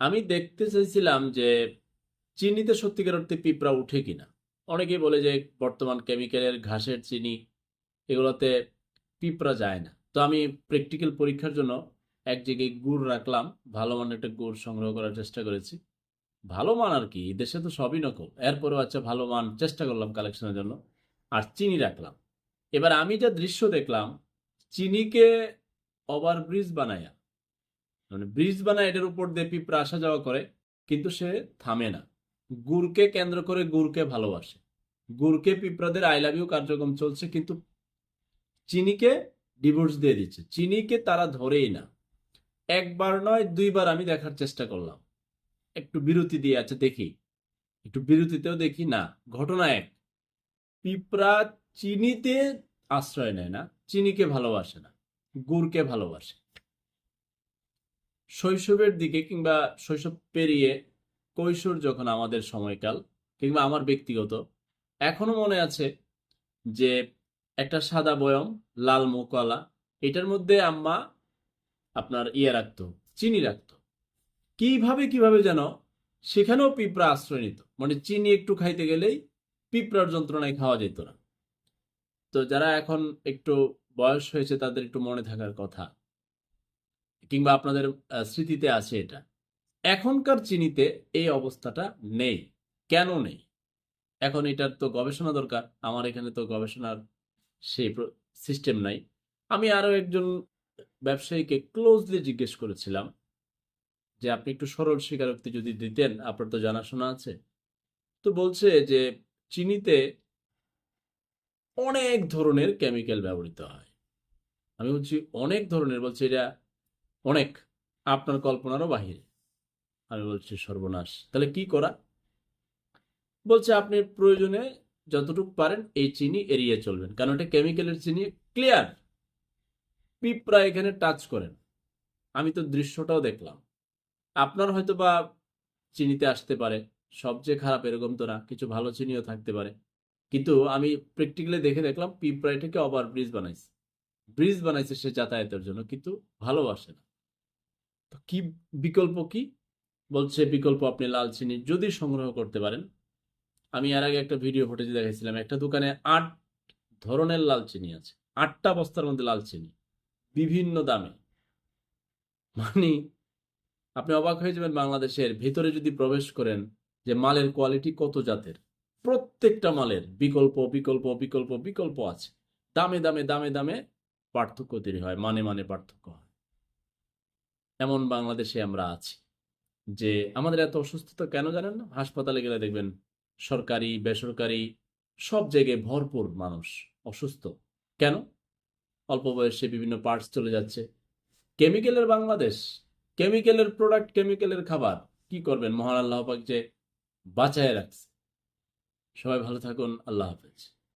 আমি দেখতে চাইছিলাম যে চিনিতে সত্যিকার অর্থে পিঁপড়া উঠে কিনা। অনেকেই বলে যে বর্তমান কেমিক্যালের ঘাসের চিনি, এগুলোতে পিঁপড়া যায় না। তো আমি প্র্যাকটিক্যাল পরীক্ষার জন্য এক জায়গায় গুড় রাখলাম, ভালো মানের একটা গুড় সংগ্রহ করার চেষ্টা করেছি। ভালো মান আর কি দেশে তো সবই নকল। এরপরেও আচ্ছা ভালো মান চেষ্টা করলাম কালেকশনের জন্য, আর চিনি রাখলাম। এবার আমি যা দৃশ্য দেখলাম, চিনিকে ওভার ব্রিজ বানায়া মানে ব্রিজ বানায় এটার উপর দিয়ে পিঁপড়া আসা যাওয়া করে, কিন্তু সে থামে না। গুড়কে কেন্দ্র করে গুড়কে ভালোবাসে। গুড়কে পিঁপড়াদের আই লাভ ইউ কার্যক্রম চলছে, কিন্তু চিনিকে ডিভোর্স দিয়ে দিচ্ছে। চিনিকে তারা ধরেই না। একবার নয়, দুইবার আমি দেখার চেষ্টা করলাম। একটু বিরতি দিয়ে আছে, দেখি। একটু বিরতিতেও দেখি, না, ঘটনা এক। পিঁপড়া চিনিতে আশ্রয় নেয় না, চিনিকে ভালোবাসে না গুড়কে ভালোবাসে। শৈশবের দিকে কিংবা শৈশব পেরিয়ে কৈশোর যখন আমাদের সময়কাল কিংবা আমার ব্যক্তিগত, এখনও মনে আছে যে একটা সাদা বয়ম, লাল মোকালা এটার মধ্যে আম্মা আপনার ইয়ে রাখতো, চিনি রাখতো। কীভাবে কীভাবে যেন সেখানেও পিঁপড়া আশ্রয় নিত। মানে চিনি একটু খাইতে গেলেই পিঁপড়ার যন্ত্রণায় খাওয়া যেত না। তো যারা এখন একটু বয়স হয়েছে তাদের একটু মনে থাকার কথা। কিংবা আপনাদের স্মৃতিতে আছে এটা। এখনকার চিনিতে এই অবস্থাটা নেই। কেন নেই? এখন এটার তো গবেষণা দরকার। আমার এখানে তো গবেষণার সেই সিস্টেম নাই। আমি আরও একজন ব্যবসায়ীকে ক্লোজলি জিজ্ঞেস করেছিলাম যে, আপনি একটু সরল স্বীকারোক্তি যদি দিতেন, আপনার তো জানাশোনা আছে। তো বলছে যে, চিনিতে অনেক ধরনের কেমিক্যাল ব্যবহৃত হয়। আমি বলছি, অনেক ধরনের? বলছি, এটা অনেক আপনার কল্পনারও বাহিরে। আমি বলছি সর্বনাশ। তাহলে কি করা? বলছে আপনি প্রয়োজনে যতটুকু পারেন এই চিনি এড়িয়ে চলবেন। কারণ এটা কেমিক্যালের চিনি ক্লিয়ার পিঁপড়া এখানে টাচ করেন। আমি তো দৃশ্যটাও দেখলাম। আপনার হয়তো বা চিনিতে আসতে পারে। সবচেয়ে খারাপ এরকম তো না। কিছু ভালো চিনিও থাকতে পারে। কিন্তু আমি প্র্যাকটিক্যালি দেখে দেখলাম পিঁপড়া এটাকে ওভার ব্রিজ বানাইছে। ব্রিজ বানাইছে সে যাতায়াতের জন্য। কিন্তু ভালোবাসে না। তো কি বিকল্প কি? বলছে, বিকল্প আপনি লাল চিনি যদি সংগ্রহ করতে পারেন। আমি এর আগে একটা ভিডিও ফুটেজ দেখাইছিলাম। একটা দোকানে আট ধরনের লাল চিনি আছে। আটটা বস্তার মধ্যে লাল চিনি। বিভিন্ন দামে। মানে আপনি অবাক হয়ে যাবেন বাংলাদেশের ভিতরে যদি প্রবেশ করেন যে মালের কোয়ালিটি কত জাতের। প্রত্যেকটা মালের বিকল্প বিকল্প বিকল্প বিকল্প আছে। দামে দামে দামে দামে পার্থক্য তৈরি হয়। মানে মানে পার্থক্য হয়। এমন বাংলাদেশে আমরা আছি যে আমাদের এত অসুস্থতা কেন জানেন না? হাসপাতালে গেলে দেখবেন সরকারি বেসরকারি সব জায়গায় ভরপুর মানুষ অসুস্থ। কেন? অল্প বয়সে বিভিন্ন পার্টস চলে যাচ্ছে। কেমিক্যালের বাংলাদেশ কেমিক্যালের প্রোডাক্ট কেমিক্যালের খাবার কি করবেন? মহান আল্লাহ পাক যে বাঁচায় রাখছে। সবাই ভালো থাকুন আল্লাহ হাফেজ।